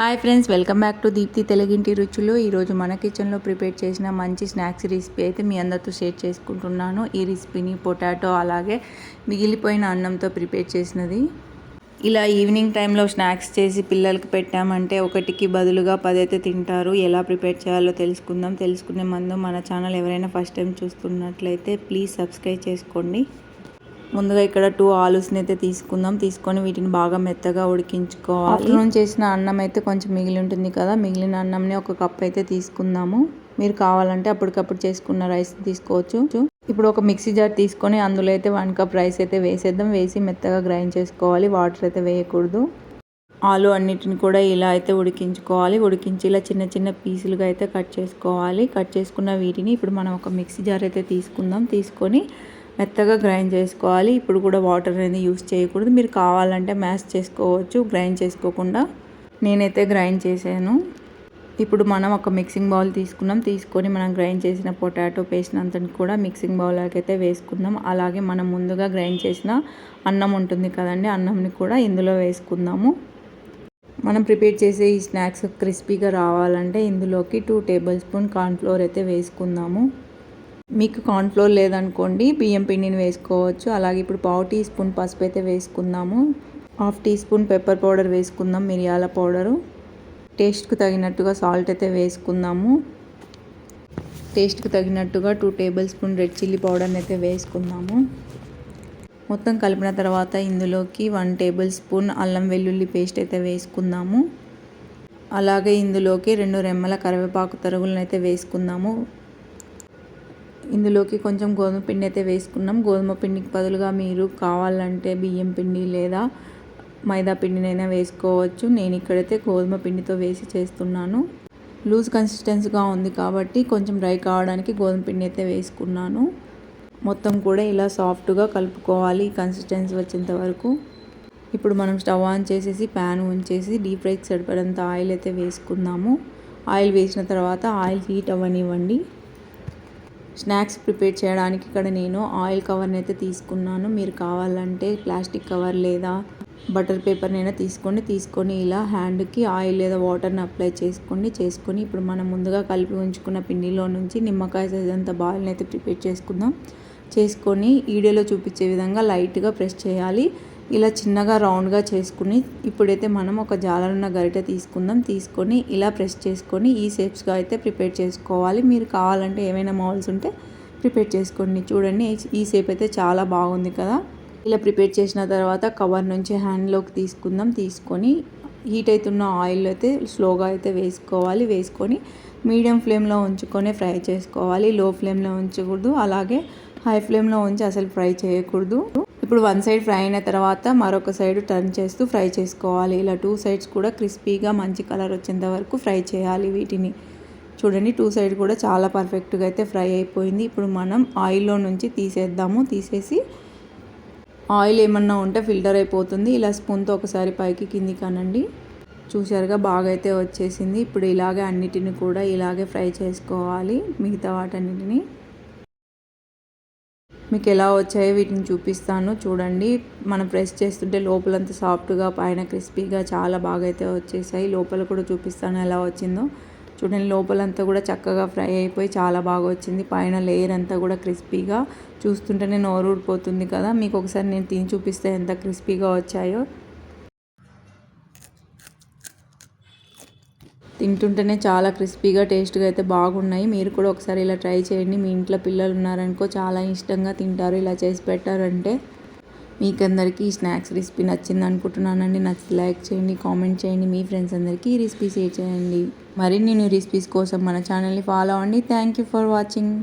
Hi friends welcome back to Deepthi తెలుగింటి రుచులు. ఈరోజు మన కిచెన్లో ప్రిపేర్ చేసిన మంచి స్నాక్స్ రెసిపీ అయితే మీ అందరితో షేర్ చేసుకుంటున్నాను. ఈ రెసిపీని పొటాటో అలాగే మిగిలిపోయిన అన్నంతో ప్రిపేర్ చేసినది. ఇలా ఈవినింగ్ టైంలో స్నాక్స్ చేసి పిల్లలకి పెట్టామంటే ఒకటికి బదులుగా పదైతే తింటారు. ఎలా ప్రిపేర్ చేయాలో తెలుసుకుందాం. తెలుసుకునే ముందు మన ఛానల్ ఎవరైనా ఫస్ట్ టైం చూస్తున్నట్లయితే ప్లీజ్ సబ్స్క్రైబ్ చేసుకోండి. ముందుగా ఇక్కడ టూ ఆలూస్ని అయితే తీసుకుందాం. తీసుకొని వీటిని బాగా మెత్తగా ఉడికించుకోవాలి ఆఫ్టర్నూన్ చేసిన అన్నం అయితే కొంచెం మిగిలి ఉంటుంది కదా. మిగిలిన అన్నంని ఒక కప్ అయితే తీసుకుందాము. మీరు కావాలంటే అప్పటికప్పుడు చేసుకున్న రైస్ తీసుకోవచ్చు. ఇప్పుడు ఒక మిక్సీ జార్ తీసుకొని అందులో అయితే వన్ కప్ రైస్ అయితే వేసేద్దాం. వేసి మెత్తగా గ్రైండ్ చేసుకోవాలి. వాటర్ అయితే వేయకూడదు. ఆలు అన్నిటిని కూడా ఇలా అయితే ఉడికించుకోవాలి. ఉడికించి ఇలా చిన్న చిన్న పీసులుగా అయితే కట్ చేసుకోవాలి. కట్ చేసుకున్న వీటిని ఇప్పుడు మనం ఒక మిక్సీ జార్ అయితే తీసుకుందాం. తీసుకొని మెత్తగా గ్రైండ్ చేసుకోవాలి. ఇప్పుడు కూడా వాటర్ అనేది యూస్ చేయకూడదు. మీరు కావాలంటే మ్యాష్ చేసుకోవచ్చు గ్రైండ్ చేసుకోకుండా. నేనైతే గ్రైండ్ చేశాను. ఇప్పుడు మనం ఒక మిక్సింగ్ బౌల్ తీసుకున్నాం. తీసుకొని మనం గ్రైండ్ చేసిన పొటాటో పేస్ట్ అంతని కూడా మిక్సింగ్ బౌల్లోకి వేసుకుందాం. అలాగే మనం ముందుగా గ్రైండ్ చేసిన అన్నం ఉంటుంది కదండి అన్నంని కూడా ఇందులో వేసుకుందాము. మనం ప్రిపేర్ చేసే ఈ స్నాక్స్ క్రిస్పీగా రావాలంటే ఇందులోకి టూ టేబుల్ స్పూన్ కార్న్ఫ్లోర్ అయితే వేసుకుందాము. మీకు కార్న్ఫ్లోర్ లేదనుకోండి బియ్యం పిండిని వేసుకోవచ్చు. అలాగే ఇప్పుడు పావు టీ స్పూన్ పసుపు అయితే వేసుకుందాము. Half teaspoon pepper powder వేసుకుందాం మిరియాల పౌడరు. టేస్ట్కు తగినట్టుగా సాల్ట్ అయితే వేసుకుందాము. టేస్ట్కి తగినట్టుగా two tablespoon red chilli పౌడర్ని అయితే వేసుకుందాము. మొత్తం కలిపిన తర్వాత ఇందులోకి వన్ టేబుల్ స్పూన్ అల్లం వెల్లుల్లి పేస్ట్ అయితే వేసుకుందాము. అలాగే ఇందులోకి రెండు రెమ్మల కరివేపాకు తరుగులను అయితే వేసుకుందాము. ఇందులోకి కొంచెం గోధుమ పిండి అయితే వేసుకున్నాం. గోధుమ పిండికి బదులుగా మీరు కావాలంటే బియ్యం పిండి లేదా మైదా పిండినైనా వేసుకోవచ్చు. నేను ఇక్కడైతే గోధుమ పిండితో వేసి చేస్తున్నాను. లూజ్ కన్సిస్టెన్సీగా ఉంది కాబట్టి కొంచెం డ్రై కావడానికి గోధుమ పిండి అయితే వేసుకున్నాను. మొత్తం కూడా ఇలా సాఫ్ట్గా కలుపుకోవాలి కన్సిస్టెన్సీ వచ్చేంత వరకు. ఇప్పుడు మనం స్టవ్ ఆన్ చేసేసి ప్యాన్ ఉంచేసి డీప్ ఫ్రైకి సరిపడంత ఆయిల్ అయితే వేసుకుందాము. ఆయిల్ వేసిన తర్వాత ఆయిల్ హీట్ అవ్వనివ్వండి. స్నాక్స్ ప్రిపేర్ చేయడానికి ఇక్కడ నేను ఆయిల్ కవర్ని అయితే తీసుకున్నాను. మీరు కావాలంటే ప్లాస్టిక్ కవర్ లేదా బటర్ పేపర్నైనా తీసుకోండి. తీసుకొని ఇలా హ్యాండ్కి ఆయిల్ లేదా వాటర్ని అప్లై చేసుకోండి చేసుకొని ఇప్పుడు మనం ముందుగా కలిపి ఉంచుకున్న పిండిలో నుంచి నిమ్మకాయ సైజ్ అంత బాయిల్ని అయితే ప్రిపేర్ చేసుకుందాం. చేసుకొని వీడియోలో చూపించే విధంగా లైట్గా ప్రెస్ చేయాలి. ఇలా చిన్నగా రౌండ్గా చేసుకుని ఇప్పుడైతే మనం ఒక జాలరున్న గరిట తీసుకుందాం. తీసుకొని ఇలా ప్రెస్ చేసుకొని ఈ షేప్స్గా అయితే ప్రిపేర్ చేసుకోవాలి. మీరు కావాలంటే ఏమైనా మౌల్స్ ఉంటే ప్రిపేర్ చేసుకోండి. చూడండి ఈ షేప్ అయితే చాలా బాగుంది కదా. ఇలా ప్రిపేర్ చేసిన తర్వాత కవర్ నుంచి హ్యాండ్లోకి తీసుకుందాం. తీసుకొని హీట్ అవుతున్న ఆయిల్ అయితే స్లోగా అయితే వేసుకోవాలి. వేసుకొని మీడియం ఫ్లేమ్లో ఉంచుకొని ఫ్రై చేసుకోవాలి. లో ఫ్లేమ్లో ఉంచకూడదు. అలాగే హై ఫ్లేమ్లో ఉంచి అసలు ఫ్రై చేయకూడదు. ఇప్పుడు వన్ సైడ్ ఫ్రై అయిన తర్వాత మరొక సైడ్ టర్న్ చేస్తూ ఫ్రై చేసుకోవాలి. ఇలా టూ సైడ్స్ కూడా క్రిస్పీగా మంచి కలర్ వచ్చేంత వరకు ఫ్రై చేయాలి వీటిని. చూడండి టూ సైడ్ కూడా చాలా పర్ఫెక్ట్గా అయితే ఫ్రై అయిపోయింది. ఇప్పుడు మనం ఆయిల్లో నుంచి తీసేద్దాము. తీసేసి ఆయిల్ ఏమన్నా ఉంటే ఫిల్టర్ అయిపోతుంది. ఇలా స్పూన్తో ఒకసారి పైకి కింది కనండి చూసారుగా బాగా అయితే వచ్చేసింది. ఇప్పుడు ఇలాగే అన్నిటిని కూడా ఇలాగే ఫ్రై చేసుకోవాలి మిగతా వాటన్నిటిని. మీకు ఎలా వచ్చాయో వీటిని చూపిస్తాను. చూడండి మనం ప్రెస్ చేస్తుంటే లోపలంతా సాఫ్ట్గా పైన క్రిస్పీగా చాలా బాగా అయితే వచ్చేసాయి. లోపల కూడా చూపిస్తాను ఎలా వచ్చిందో. చూడండి లోపలంతా కూడా చక్కగా ఫ్రై అయిపోయి చాలా బాగా వచ్చింది. పైన లేయర్ అంతా కూడా క్రిస్పీగా. చూస్తుంటేనే నోరు ఊడిపోతుంది కదా. మీకు ఒకసారి నేను తిని చూపిస్తే ఎంత క్రిస్పీగా వచ్చాయో. తింటుంటేనే చాలా క్రిస్పీగా టేస్ట్గా అయితే బాగున్నాయి. మీరు కూడా ఒకసారి ఇలా ట్రై చేయండి. మీ ఇంట్లో పిల్లలు ఉన్నారనుకో చాలా ఇష్టంగా తింటారు. ఇలా చేసి పెట్టారంటే మీకు అందరికీ ఈ స్నాక్స్ రెసిపీ నచ్చింది అనుకుంటున్నానండి. నచ్చి లైక్ చేయండి కామెంట్ చేయండి. మీ ఫ్రెండ్స్ అందరికీ ఈ రెసిపీ షేర్ చేయండి. మరిన్ని న్యూ రెసిపీస్ కోసం మన ఛానల్ని ఫాలో అవ్వండి. Thank you for watching.